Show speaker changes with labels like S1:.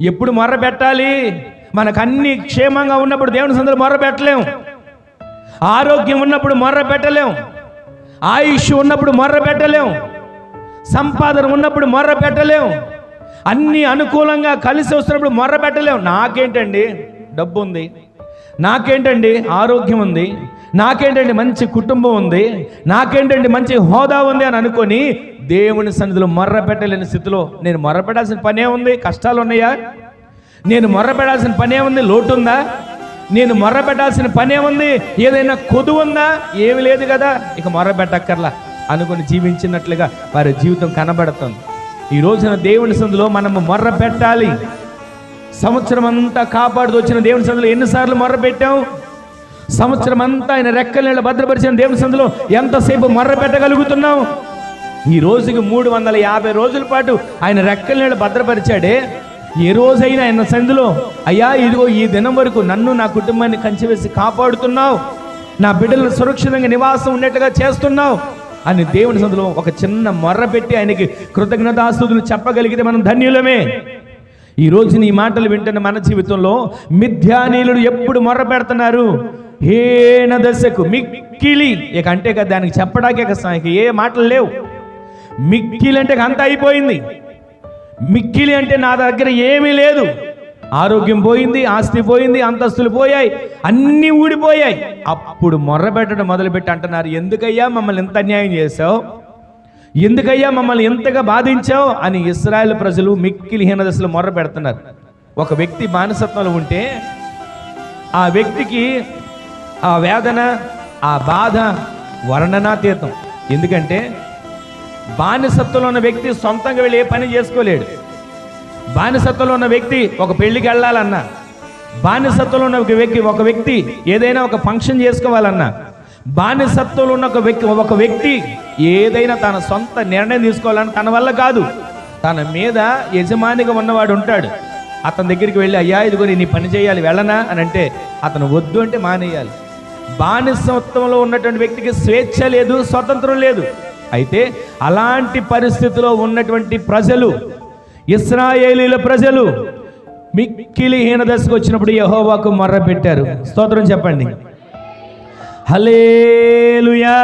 S1: ఎప్పుడు మొర్ర పెట్టాలి మనకు అన్ని క్షేమంగా ఉన్నప్పుడు దేవుని సందులో మొర్ర పెట్టలేం ఆరోగ్యం ఉన్నప్పుడు మొర్ర పెట్టలేం ఆయుష్ ఉన్నప్పుడు మొర్ర పెట్టలేం సంపాదన ఉన్నప్పుడు మొర్ర పెట్టలేం అన్ని అనుకూలంగా కలిసి వస్తున్నప్పుడు మొర్ర పెట్టలేం నాకేంటండి? డబ్బు ఉంది నాకేంటండి? ఆరోగ్యం ఉంది. నాకేంటండి? మంచి కుటుంబం ఉంది. నాకేంటండి? మంచి హోదా ఉంది అని అనుకొని దేవుని సన్నిధిలో మొర్ర పెట్టలేని స్థితిలో నేను మొర్రపెట్టాల్సిన పనే ఉంది? కష్టాలు ఉన్నాయా? నేను మొర్రపెట్టాల్సిన పనే ఉంది? లోటు ఉందా నేను మొర్రపెట్టాల్సిన పనే ఉంది? ఏదైనా కొదు ఉందా? ఏమి లేదు కదా. ఇక మొర్రపెట్టక్కర్లా. అనుకుని జీవించినట్లుగా వారి జీవితం కనబడుతుంది. ఈ రోజున దేవుని సందులో మనము మొర్ర పెట్టాలి సంవత్సరం అంతా కాపాడుతూ వచ్చిన దేవుని సందులో ఎన్నిసార్లు మొర్ర పెట్టాం సంవత్సరం అంతా ఆయన రెక్కల నీళ్ళ భద్రపరిచిన దేవుని సందులో ఎంతసేపు మొర్ర పెట్టగలుగుతున్నాం ఈ రోజుకి మూడు వందల యాభై రోజుల పాటు ఆయన రెక్కల నీళ్ళు భద్రపరిచాడే. ఏ రోజైనా ఆయన సందులో అయ్యా ఇదిగో ఈ దినం వరకు నన్ను నా కుటుంబాన్ని కంచివేసి కాపాడుతున్నావు. నా బిడ్డలను సురక్షితంగా నివాసం ఉండేట్టుగా చేస్తున్నావు. అని దేవుని సందులో ఒక చిన్న మొర్ర పెట్టి ఆయనకి కృతజ్ఞతాస్తుతులు చెప్పగలిగితే మనం ధన్యులమే. ఈ రోజు నీ మాటలు వింటున్న మన జీవితంలో మిథ్యానీయులు ఎప్పుడు మొర్ర పెడుతున్నారు? హేన దశకు మిక్కిలి. ఇక అంటే కదా దానికి చెప్పడానికి ఏ మాటలు లేవు. మిక్కిలి అంటే అంత అయిపోయింది. మిక్కిలి అంటే నా దగ్గర ఏమీ లేదు. ఆరోగ్యం పోయింది ఆస్తి పోయింది అంతస్తులు పోయాయి అన్నీ ఊడిపోయాయి. అప్పుడు మొర్ర పెట్టడం మొదలుపెట్టి అంటున్నారు ఎందుకయ్యా మమ్మల్ని ఎంత అన్యాయం చేశావు? ఎందుకయ్యా మమ్మల్ని ఎంతగా బాధించావు? అని ఇస్రాయల్ ప్రజలు మిక్కిలి హీన దశలో మొర్ర పెడుతున్నారు. ఒక వ్యక్తి బానిసత్వంలో ఉంటే ఆ వ్యక్తికి ఆ వేదన ఆ బాధ వర్ణనాతీతం. ఎందుకంటే బానిసత్వంలో ఉన్న వ్యక్తి సొంతంగా వెళ్ళి ఏ పని చేసుకోలేడు. బానిసత్వంలో ఉన్న వ్యక్తి ఒక పెళ్ళికి వెళ్ళాలన్నా బానిసత్వంలో ఉన్న ఒక వ్యక్తి ఒక వ్యక్తి ఏదైనా ఒక ఫంక్షన్ చేసుకోవాలన్నా బానిసత్వంలో ఉన్న ఒక వ్యక్తి ఒక వ్యక్తి ఏదైనా తన సొంత నిర్ణయం తీసుకోవాలని తన వల్ల కాదు. తన మీద యజమానిగా ఉన్నవాడు ఉంటాడు. అతని దగ్గరికి వెళ్ళి అయ్యా ఇదిగో నీ పని చేయాలి వెళ్ళనా? అని అంటే అతను వద్దు అంటే మానేయాలి. బానిసత్వంలో ఉన్నటువంటి వ్యక్తికి స్వేచ్ఛ లేదు స్వతంత్రం లేదు. అయితే అలాంటి పరిస్థితిలో ఉన్నటువంటి ప్రజలు ఇస్రాయేలీల ప్రజలు మిక్కిలి హీన దశకు వచ్చినప్పుడు యహోవాకు మర్ర పెట్టారు స్తోత్రం చెప్పండి. హలేలుయా